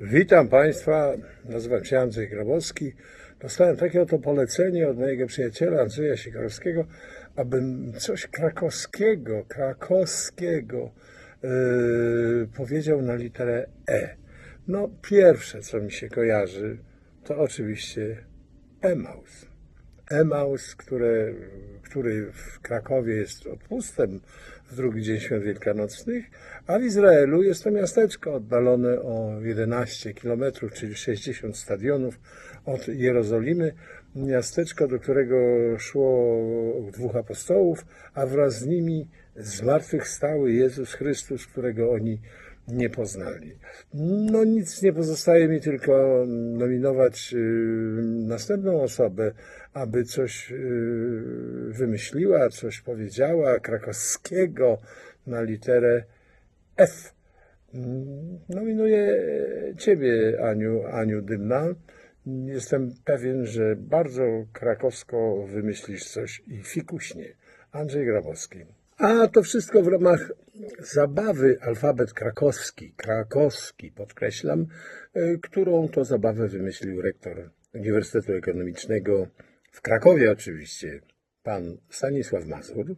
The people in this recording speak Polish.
Witam Państwa, nazywam się Andrzej Grabowski. Dostałem takie oto polecenie od mojego przyjaciela Andrzeja Sikorowskiego, abym coś krakowskiego, krakowskiego yy, powiedział na literę E. No, pierwsze, co mi się kojarzy, to oczywiście Emaus. Emaus, które, który w Krakowie jest odpustem w drugi dzień świąt wielkanocnych, a w Izraelu jest to miasteczko oddalone o 11 km, czyli 60 stadionów od Jerozolimy. Miasteczko, do którego szło dwóch apostołów, a wraz z nimi zmartwychwstały Jezus Chrystus, którego oni nie poznali. No nic nie pozostaje mi tylko nominować y, następną osobę, aby coś y, wymyśliła, coś powiedziała krakowskiego na literę F. Nominuję Ciebie, Aniu, Aniu Dymna. Jestem pewien, że bardzo krakowsko wymyślisz coś i fikuśnie. Andrzej Grabowski. A to wszystko w ramach zabawy alfabet krakowski, krakowski podkreślam, y, którą to zabawę wymyślił rektor Uniwersytetu Ekonomicznego w Krakowie oczywiście, pan Stanisław Mazur.